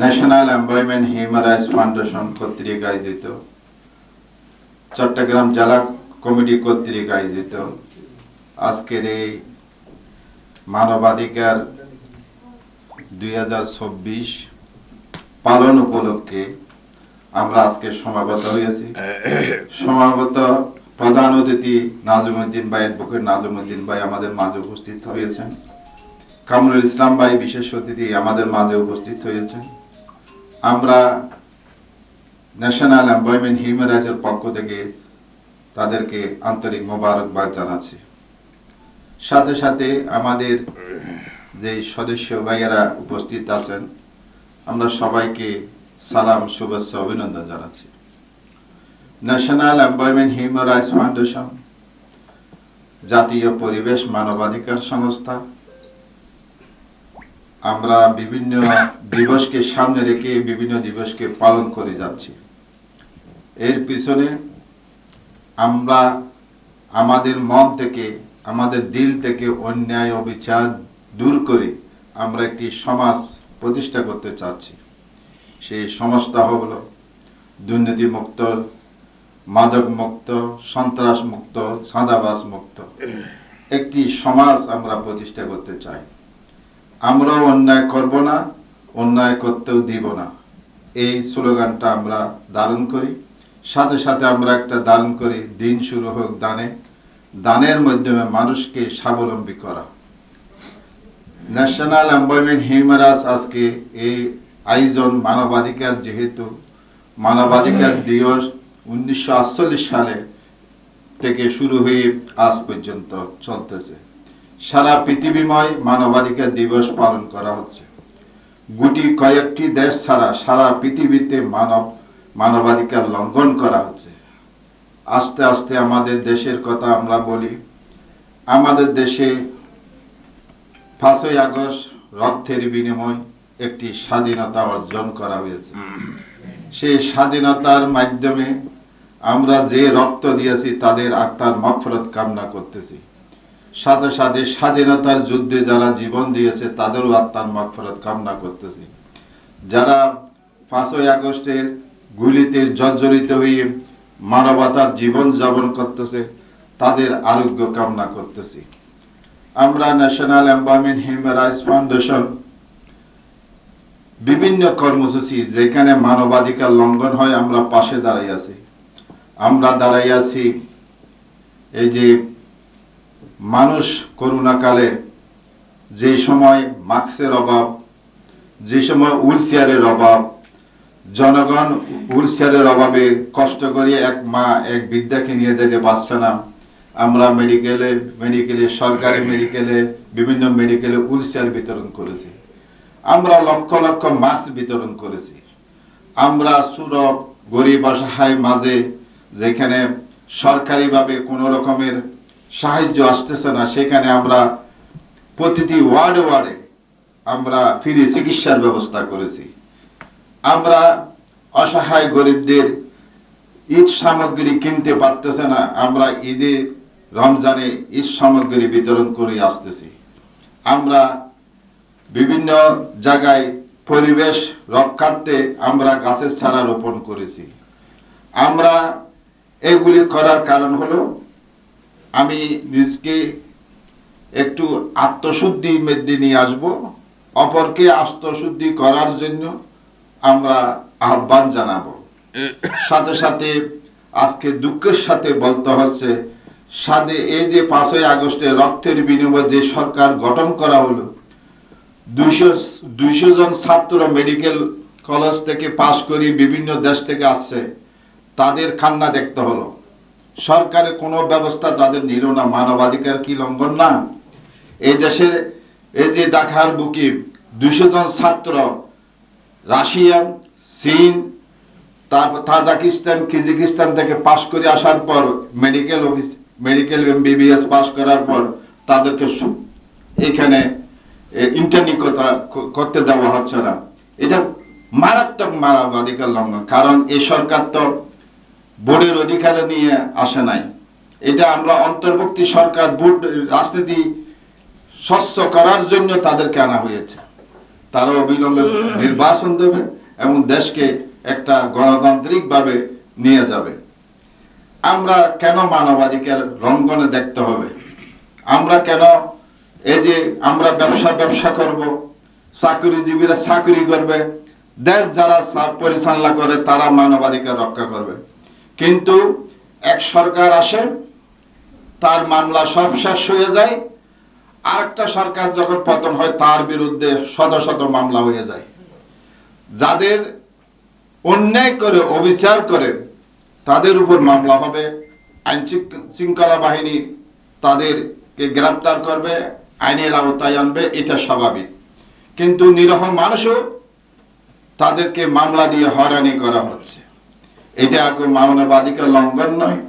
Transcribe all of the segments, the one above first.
National employment human rights foundation কর্তৃক আয়োজিত। চট্টগ্রাম জেলা কমিটি কর্তৃক আয়োজিত। আজকের এই মানবাধিকার দুই পালন উপলক্ষে আমরা আজকে সমাগত হয়েছি। সমাগত প্রধান অতিথি নাজমুদ্দিন ভাই, অ্যাডভোকেট নাজমুদ্দিন ভাই আমাদের মাঝে উপস্থিত হয়েছেন। কামরুল ইসলাম ভাই, বিশেষ অতিথি আমাদের মাঝে উপস্থিত হয়েছেন। আমরা ন্যাশনাল এমপ্লয়মেন্ট হিউম্যান রাইটসের পক্ষ থেকে তাদেরকে আন্তরিক মোবারকবাদ জানাচ্ছি। সাথে সাথে আমাদের যে সদস্য ভাইয়েরা উপস্থিত আছেন, আমরা সবাইকে সালাম, শুভেচ্ছা, অভিনন্দন জানাচ্ছি। National employment human rights foundation জাতীয় পরিবেশ মানবাধিকার সংস্থা আমরা বিভিন্ন দিবসকে সামনে রেখে বিভিন্ন দিবসকে পালন করে যাচ্ছি। এর পিছনে আমরা আমাদের মন থেকে, আমাদের দিল থেকে অন্যায়, অবিচার দূর করে আমরা একটি সমাজ প্রতিষ্ঠা করতে চাচ্ছি। সেই সমাজটা হলো দুর্নীতি মুক্ত মাদক মুক্ত সন্ত্রাস মুক্ত সাদাবাস মুক্ত একটি সমাজ আমরা প্রতিষ্ঠা করতে চাই। আমরাও অন্যায় করব না, অন্যায় করতেও দিব না। এই স্লোগানটা আমরা ধারণ করি। সাথে সাথে আমরা একটা ধারণ করি, দিন শুরু হোক দানে। দানের মাধ্যমে মানুষকে স্বাবলম্বী করা। ন্যাশনাল এমপ্লয়মেন্ট হিউম্যারাস আজকে এই আয়োজন মানবাধিকার যেহেতু, মানবাধিকার দিবস উনিশশো আটচল্লিশ সালে থেকে শুরু হয়ে আজ পর্যন্ত চলতেছে। সারা পৃথিবীময় মানবাধিকার দিবস পালন করা হচ্ছে। গুটি কয়েকটি দেশ ছাড়া সারা পৃথিবীতে মানব, মানবাধিকার লঙ্ঘন করা হচ্ছে। আস্তে আস্তে আমাদের দেশের কথা আমরা বলি। আমাদের দেশে পাঁচই আগস্ট রক্তের বিনিময় একটি স্বাধীনতা অর্জন করা হয়েছে। সেই স্বাধীনতার মাধ্যমে আমরা যে রক্ত দিয়েছি, তাদের আত্মার মফরত কামনা করতেছি। সাথে সাথে স্বাধীনতার যুদ্ধে যারা জীবন দিয়েছে, তাদেরও আত্মার মফরত কামনা করতেছি। যারা পাঁচই আগস্টের গুলিতে জর্জরিত হয়ে মানবতার জীবন যাপন করতেছে, তাদের আরোগ্য কামনা করতেছি। আমরা national employment human rights foundation বিভিন্ন কর্মসূচি যেখানে মানবাধিকার লঙ্ঘন হয়, আমরা পাশে দাঁড়াই আছি। আমরা দাঁড়াই আছি এই যে মানুষ করোনাকালে যে সময় মাস্কের অভাব, যে সময় হুইল চেয়ারের অভাব, জনগণ হুইল চেয়ারের অভাবে কষ্ট করে এক মা, এক বিদ্যাকে নিয়ে যেতে পারছে না। আমরা মেডিকেলে মেডিকেলে, সরকারি মেডিকেলে, বিভিন্ন মেডিকেলে হুইল চেয়ার বিতরণ করেছি। আমরা লক্ষ লক্ষ মাস্ক বিতরণ করেছি। আমরা সুরব, গরিব, অসহায় মাঝে, যেখানে সরকারিভাবে কোনো রকমের সাহায্য আসতেছে না, সেখানে আমরা প্রতিটি ওয়ার্ডে ওয়ার্ডে আমরা ফ্রি চিকিৎসার ব্যবস্থা করেছি। আমরা অসহায় গরিবদের ঈদ সামগ্রী কিনতে পারতেছে না, আমরা ঈদে রমজানে ঈদ সামগ্রী বিতরণ করে আসতেছি। আমরা বিভিন্ন জায়গায় পরিবেশ রক্ষার্থে আমরা গাছের চারা রোপণ করেছি। আমরা এগুলি করার কারণ হলো আমি নিজকে একটু আত্মশুদ্ধি মেদ্যে নিয়ে আসব, অপরকে আত্মশুদ্ধি করার জন্য আমরা আহ্বান জানাব। সাথে সাথে আজকে দুঃখের সাথে বলতে হচ্ছে সাথে এই যে পাঁচই আগস্টে রক্তের বিনিময়ে যে সরকার গঠন করা হলো, দুইশো দুইশো জন ছাত্র মেডিকেল কলেজ থেকে পাশ করে বিভিন্ন দেশ থেকে আসছে, তাদের কান্না দেখতে হলো। সরকারের কোনো ব্যবস্থা তাদের নিল না। মানবাধিকার কি লঙ্ঘন না? এই দেশের, এই যে ঢাকার বুকে দুশো জন ছাত্র, রাশিয়ান, চীন তারপর তাজাকিস্তান কিজিকিস্তান থেকে পাশ করে আসার পর medical office medical MBBS pass করার পর তাদেরকে এখানে ইন্টারনি করতে দেওয়া হচ্ছে না। এটা মারাত্মক মানবাধিকার লঙ্ঘন। কারণ এই সরকার তো বোর্ডের অধিকার নিয়ে আসে নাই। এটা আমরা অন্তর্বর্তী সরকার, বোর্ড, রাজনীতি স্বচ্ছ করার জন্য তাদেরকে আনা হয়েছে। তারা অবিলম্বে নির্বাচন দেবে এবং দেশকে একটা গণতান্ত্রিকভাবে নিয়ে যাবে। আমরা কেন মানবাধিকার রঙ্গনে দেখতে হবে? আমরা কেন এই যে আমরা ব্যবসা ব্যবসা করব, চাকরিজীবীরা চাকরি করবে, দেশ যারা পরিচালনা করে তারা মানবাধিকার রক্ষা করবে? কিন্তু এক সরকার আসে, তার মামলা সব শেষ হয়ে যায়। আরেকটা সরকার যখন পতন হয়, তার বিরুদ্ধে শত শত মামলা হয়ে যায়। যাদের অন্যায় করে, অবিচার করে, তাদের উপর মামলা হবে। আইন শৃঙ্খলা বাহিনী তাদেরকে গ্রেপ্তার করবে, আইনের আওতায় আনবে, এটা স্বাভাবিক। কিন্তু নিরহ মানুষও তাদেরকে মামলা দিয়ে হয়রানি করা হচ্ছে। এটা মানবাধিকার লঙ্ঘন নয়।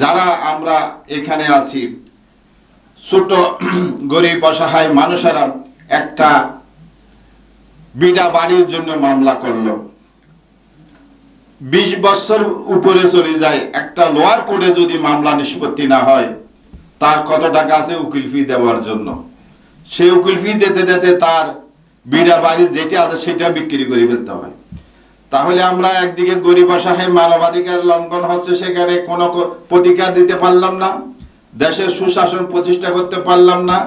যারা আমরা এখানে আছি, ছোট, গরিব, অসহায় মানুষেরা একটা বিডা বাড়ির জন্য মামলা করল। বিশ বছর উপরে চলে যায়, একটা লোয়ার কোর্টে যদি মামলা নিষ্পত্তি না হয়, তার কত টাকা আছে উকিল ফি দেওয়ার জন্য? সেই উকিল ফি দিতে দিতে তার বিড়া বাড়ি যেটা আছে সেটা বিক্রি করে ফেলতে হয়। তাহলে আমরা একদিকে গরিব অসহায় মানবাধিকার লঙ্ঘন হচ্ছে, সেখানে কোনো প্রতিকার দিতে পারলাম না। দেশের সুশাসন প্রতিষ্ঠা করতে পারলাম না।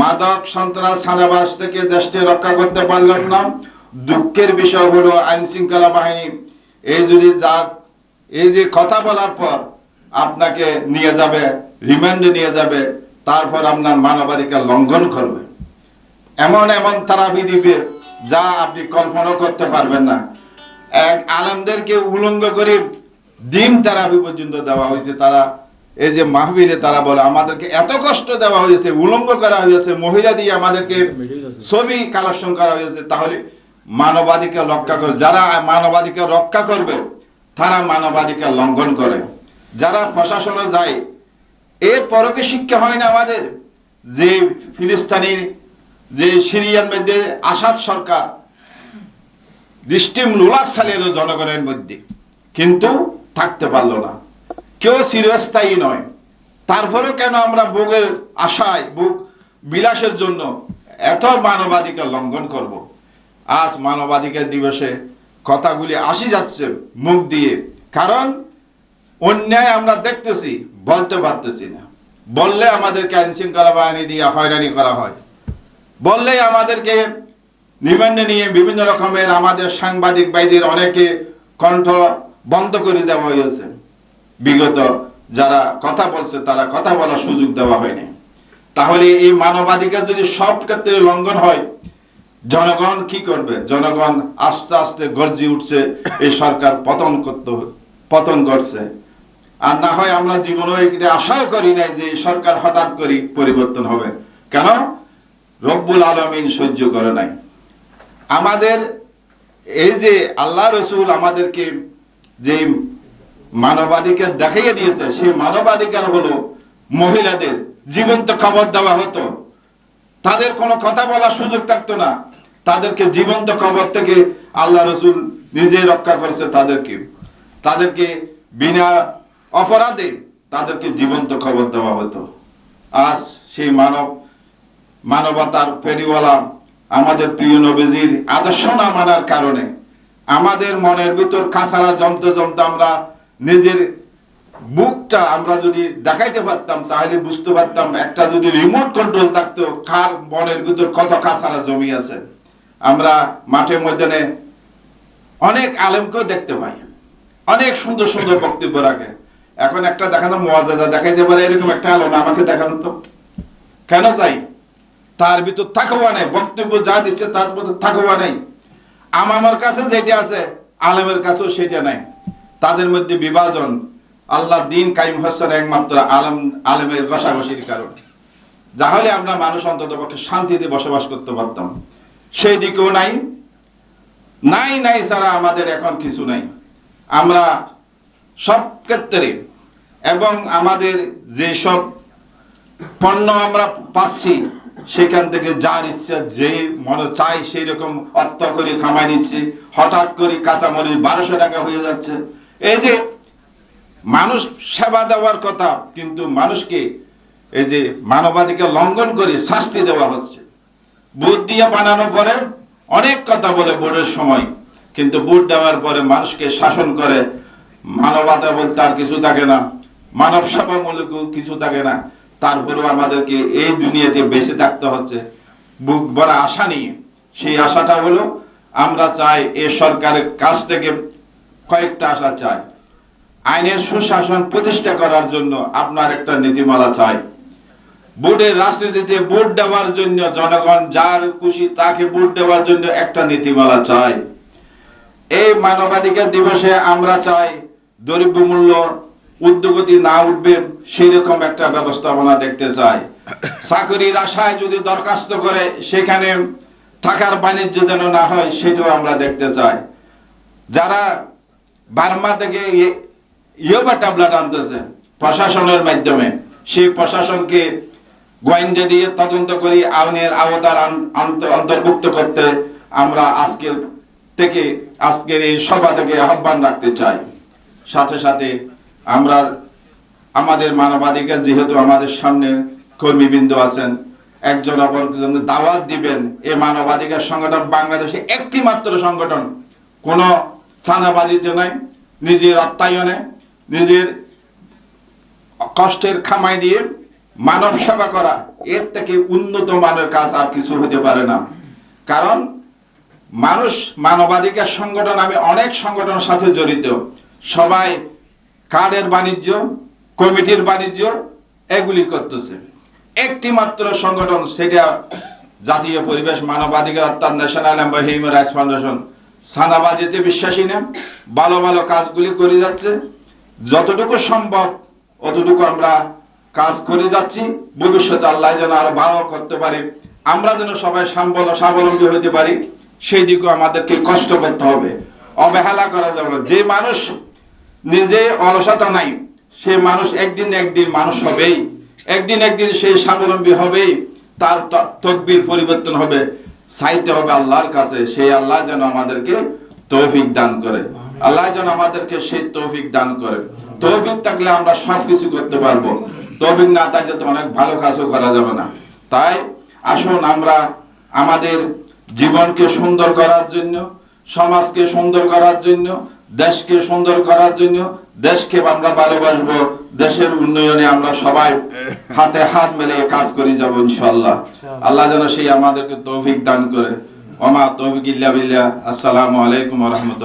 মাদক, সন্ত্রাস সাঁদাবাস থেকে দেশকে রক্ষা করতে পারলাম না। দুঃখের বিষয় হলো আইন শৃঙ্খলা বাহিনী। এই যদি যার এই যে কথা বলার পর আপনাকে নিয়ে যাবে, রিমান্ডে নিয়ে যাবে, তারপর আপনার মানবাধিকার লঙ্ঘন করবে। এমন এমন তারাবি দিবে যা আপনি কল্পনা করতে পারবেন না। এক আলেমদেরকে উলঙ্গ করে ডিম তারাবি পর্যন্ত দেওয়া হয়েছে। তারা এই যে মাহবিলে তারা বলে, আমাদেরকে এত কষ্ট দেওয়া হয়েছে, উলঙ্গ করা হয়েছে, মহিলা দিয়ে আমাদেরকে ছবি কালেকশন করা হয়েছে। তাহলে মানবাধিকার রক্ষা করে যারা মানবাধিকার রক্ষা করবে, তারা মানবাধিকার লঙ্ঘন করে। যারা প্রশাসনে যায়, এর পরকে শিক্ষা হয় না আমাদের। যে ফিলিস্তানির যে সিরিয়ার মধ্যে আসাদ সরকার দৃষ্টিম লুলাস চালিয়ে জনগণের মধ্যে। কিন্তু থাকতে পারল না। কেউ চিরস্থায়ী নয়। তারপরেও কেন আমরা বুকের আশায় বুক বিলাসের জন্য এত মানবাধিকার লঙ্ঘন করব। আজ মানবাধিকার দিবসে কথাগুলি আসি যাচ্ছে মুখ দিয়ে। কারণ অন্যায় আমরা দেখতেছি, বলতে পারতেছি না। বললে আমাদেরকে আইন শৃঙ্খলা বাহিনী দিয়ে হয়রানি করা হয়। বললেই আমাদেরকে রিমান্ডে নিয়ে বিভিন্ন রকমের আমাদের সাংবাদিক বাইদের অনেকে কণ্ঠ বন্ধ করে দেওয়া হয়েছে। বিগত যারা কথা বলছে, তারা কথা বলার সুযোগ দেওয়া হয়নি। তাহলে এই মানবাধিকার যদি সব ক্ষেত্রে লঙ্ঘন হয়, জনগণ কি করবে? জনগণ আস্তে আস্তে গর্জি উঠছে, এই সরকার পতন করতে পতন করছে আর না হয় আমরা জীবনে আশাও করি নাই যে সরকার হঠাৎ করে পরিবর্তন হবে। কেন? রব্বুল আলমিন সহ্য করে নাই। আমাদের এই যে আল্লাহ রসুল আমাদেরকে যে মানবাধিকার দেখাইয়ে দিয়েছে, সেই মানবাধিকার হলো মহিলাদের জীবন্ত খবর দেওয়া হতো। তাদের কোনো কথা বলার সুযোগ থাকতো না। তাদেরকে জীবন্ত খবর থেকে আল্লাহ রসুল নিজে রক্ষা করেছে তাদেরকে। তাদেরকে বিনা অপরাধে তাদেরকে জীবন্ত খবর দেওয়া হতো। আজ সেই মানব, মানবতার ফেরিওয়ালা আমাদের প্রিয় নবীজির আদর্শ না মানার কারণে আমাদের মনের ভিতর কাছাড়া জমতে জমতে আমরা নিজের বুকটা আমরা যদি দেখাইতে পারতাম, তাহলে বুঝতে পারতাম একটা যদি রিমোট কন্ট্রোল থাকতো, কার মনের ভিতর কত কাছাড়া জমি আছে। আমরা মাঠে ময়দানে অনেক আলেমকেও দেখতে পাই। অনেক সুন্দর সুন্দর বক্তব্য রাখে। এখন একটা দেখানো মোয়াজা দেখাইতে পারে, এরকম একটা আলম আমাকে দেখানো তো। কেন তাই? তার ভিতর থাকোয়া নেই, বক্তব্য যা দিচ্ছে তার ভিতর থাকোয়া নেই। আমার কাছে যেটা আছে, আলেমের কাছেও সেটা নাই। তাদের মধ্যে বিভাজন, আল্লাহ দিন কাইম হচ্ছেন একমাত্র আলম, আলেমের ঘষাঘষির কারণ। তাহলে আমরা মানুষ অন্তত পক্ষে শান্তিতে বসবাস করতে পারতাম। সেই দিকেও নাই নাই নাই ছাড়া আমাদের এখন কিছু নাই। আমরা সব ক্ষেত্রে এবং আমাদের যেসব পণ্য আমরা পাচ্ছি সেখান থেকে যার ইচ্ছা যে মনে চাই সেই রকম অর্থ করে কামাই নিচ্ছে। হঠাৎ করে কাঁচামরিচ বারোশো টাকা হয়ে যাচ্ছে। এই যে মানুষ সেবা দেওয়ার কথা, কিন্তু মানুষকে এই যে মানবাধিকার লঙ্ঘন করে শাস্তি দেওয়া হচ্ছে। বুথ দিয়ে বানানোর পরে অনেক কথা বলে ভোটের সময়, কিন্তু ভোট দেওয়ার পরে মানুষকে শাসন করে। মানবতা বলতে আর কিছু থাকে না। মানব সেবামূলক কিছু থাকে না। তারপরেও আমাদেরকে এই দুনিয়াতে বেঁচে থাকতে হচ্ছে। বুক বড় আশা নিয়ে। সেই আশাটা হলো, আমরা চাই এ সরকারের কাছ থেকে কয়েকটা আশা চাই। আইনের সুশাসন প্রতিষ্ঠা করার জন্য আপনার একটা নীতিমালা চাই। ভোটের রাজনীতিতে ভোট দেওয়ার জন্য জনগণ যার খুশি তাকে ভোট দেওয়ার জন্য একটা নীতিমালা চাই। এই মানবাধিকার দিবসে আমরা চাই দ্রব্য মূল্য উদ্যোগতি না উঠবে সেই রকম একটা ব্যবস্থাপনা দেখতে চাই। চাকরির আশায় যদি দরখাস্ত করে, সেখানে টাকার বাণিজ্য যেন না হয়, সেটাও আমরা দেখতে চাই। যারা বার্মা থেকে ইয়ে- ইয়োবা ট্যাবলেট আনতেছে প্রশাসনের মাধ্যমে, সেই প্রশাসনকে গোয়েন্দা দিয়ে তদন্ত করি, আইনের আওতার অন্তর্ভুক্ত করতে আমরা আজকের থেকে, আজকের এই সভা থেকে আহ্বান রাখতে চাই। সাথে সাথে আমরা আমাদের মানবাধিকার যেহেতু আমাদের সামনে কর্মীবৃন্দ আছেন, একজন অপরজন দাওয়াত দিবেন, এ মানবাধিকার সংগঠন বাংলাদেশে একটি মাত্র সংগঠন। কোনো চাঁদাবাজিতে নয়, নিজের অত্যায়নে, নিজের কষ্টের খামাই দিয়ে মানব সেবা করা, এর থেকে উন্নত মানের কাজ আর কিছু হতে পারে না। কারণ মানুষ মানবাধিকার সংগঠন, আমি অনেক সংগঠনের সাথে জড়িত। সবাই কার্ডের বাণিজ্য, কমিটির বাণিজ্য, এগুলি করতেছে। একটি মাত্র সংগঠন, সেটা জাতীয় পরিবেশ মানবাধিকার অর্থাৎ ন্যাশনাল হিউম্যান রাইটস ফাউন্ডেশন সানাবাজিতে বিশ্বাসী না, ভালো ভালো কাজগুলি করে যাচ্ছে। যতটুকু সম্ভব, অতটুকু আমরা কাজ করে যাচ্ছি। ভবিষ্যতে আল্লাহ যেন আরও ভালো করতে পারি। আমরা যেন সবাই সাম্বল, স্বাবলম্বী হতে পারি, সেই দিকেও আমাদেরকে কষ্ট করতে হবে। অবহেলা করা যাবে না। যে মানুষ নিজে অলসতা নাই। সে মানুষ একদিন একদিন মানুষ হবেই। একদিন একদিন সে স্বাবলম্বী হবেই। তার তকবির পরিবর্তন হবে। চাইতে হবে আল্লাহর কাছে। সেই আল্লাহ যেন আমাদেরকে তৌফিক দান করে। আল্লাহ যেন আমাদেরকে সেই তৌফিক দান করে। তৌফিক থাকলে আমরা সব কিছু করতে পারব। তৌফিক না থাকলে তো অনেক ভালো কাজও করা যাবে না। তাই আসুন আমরা আমাদের জীবনকে সুন্দর করার জন্য, সমাজকে সুন্দর করার জন্য দেশকে সুন্দর করার জন্য দেশকে আমরা ভালোবাসবো দেশের উন্নয়নে আমরা সবাই হাতে হাত মেলে কাজ করে যাব ইনশাল্লাহ আল্লাহ যেন সেই আমাদেরকে তৌফিক দান করে। ওমা তৌফিক ইল্লা বিল্লাহ। আসসালামু আলাইকুম রহমতুল্লাহ।